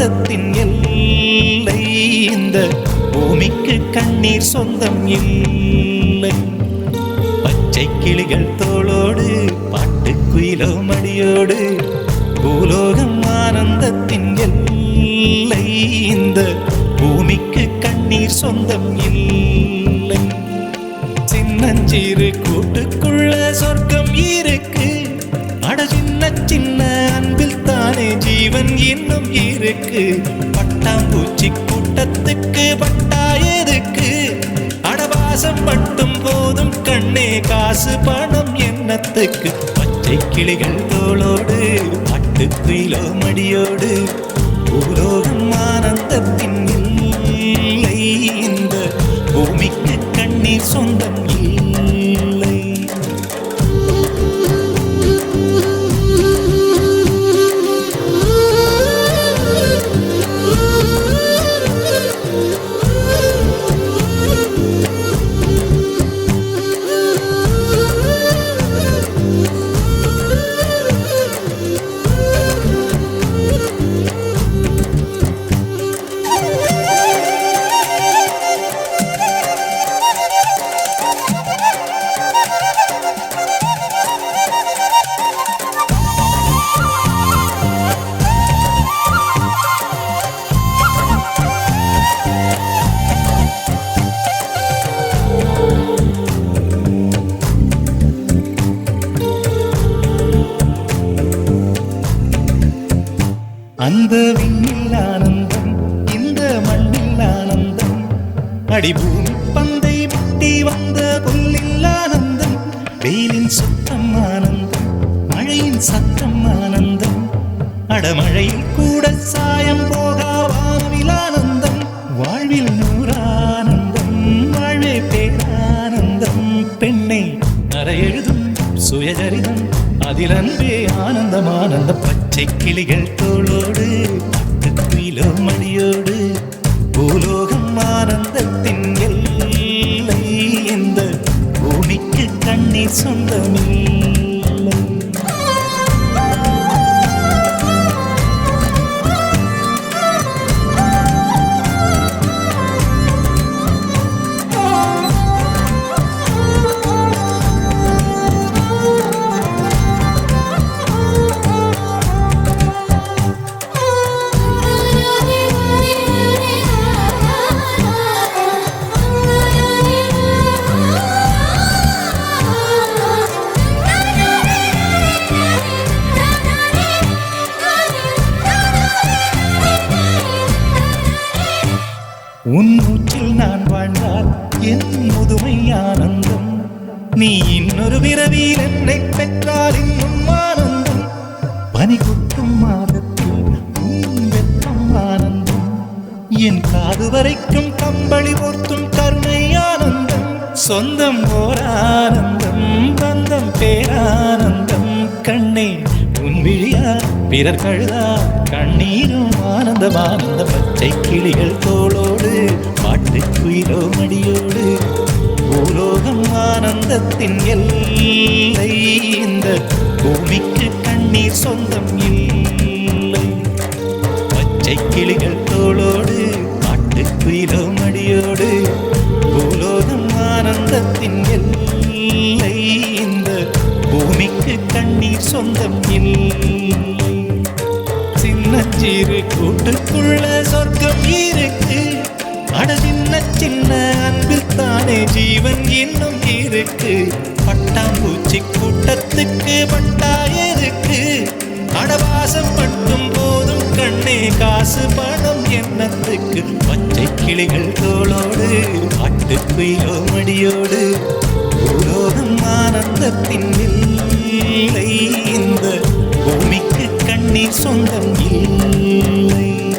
ஆனந்தத்தின் எல்லை. இந்த பூமிக்கு கண்ணீர் சொந்தம் இல்லை. பச்சை கிளிகள் தோளோடு பாட்டுக்குயிலோ மடியோடு பூலோகம் ஆனந்தத்தின் எல்லை. இந்த பூமிக்கு கண்ணீர் சொந்தம் இல்லை. சின்னஞ்சிறு கூட்டுக்குள்ள சொர்க்கம் இருக்கு. அட சின்ன சின்ன ஜீவன் இன்னும் இருக்கு. பட்டாம்பூச்சி கூட்டத்துக்கு பட்டா எதுக்கு? அடவாசம் மட்டும் போதும் கண்ணே காசு பணம் எண்ணத்துக்கு பச்சை கிளிகள் தோளோடு பட்டு பட்டுக்குயிலோ மடியோடு பூலோகம் ஆனந்தத்தின் இல்லை. இந்த பூமிக்கு கண்ணீர் சொந்தம் அந்த விண்ணில் ஆனந்தம் இந்த மண்ணில் ஆனந்தம். அடிபூமி பந்தை முட்டி வந்த புல்லில் ஆனந்தம். வெயிலின் சுத்தம் ஆனந்தம் மழையின் சத்தம் ஆனந்தம். அடமழையில் கூட சாயம் போகா சுயசரிதம் அதில் அன்பே ஆனந்தம் ஆனந்த பச்சை கிளிகள் தோளோடு பட்டுக்குயிலோ மடியோடு பூலோகம் ஆனந்தத்தின் எல்லை இந்த பூமிக்கு கண்ணீர் சொந்தமில்லை. என் முதுமை ஆனந்தம். நீ இன்னொரு பிறவியில் என்னை பெற்றால் இன்னும் ஆனந்தம். பனி கொட்டும் மாதத்தில் வெப்பம் ஆனந்தம். என் காது வரைக்கும் கம்பளி போர்த்தும் கருணை ஆனந்தம். சொந்தம் ஓர் ஆனந்தம் பந்தம் பேரானந்தம் கண்ணே உன் விழியா பிறர் கழுதா கண்ணீரும் ஆனந்தமானந்த பச்சை கிளிகள் தோளோ பாட்டுக்குயிலோ மடியோடு பூலோகம் ஆனந்தத்தின் எல்லை. இந்த பூமிக்கு கண்ணீர் சொந்தம் இல்லை. பச்சை கிளிகள் தோளோடு பாட்டுக்குயிலோ மடியோடு பூலோகம் ஆனந்தத்தின் எல்லை. இந்த பூமிக்கு கண்ணீர் சொந்தம் இல்லை. சின்னஞ்சிறு கூட்டுக்குள்ள சொர்க்கம் இருக்கு. அட சின்ன சின்ன அன்பில் தானே ஜீவன் இன்னும் இருக்கு. பட்டாம்பூச்சி கூட்டத்துக்கு பட்டா எதுக்கு அடவாசம் மட்டும் போதும் கண்ணே காசு பணம் எண்ணத்துக்கு பச்சை கிளிகள் தோளோடு பாட்டுக்குயிலோ மடியோடு. பூலோகம் ஆனந்தத்தின் இல்லை. இந்த பூமிக்கு கண்ணீர் சொந்தம் இல்லை.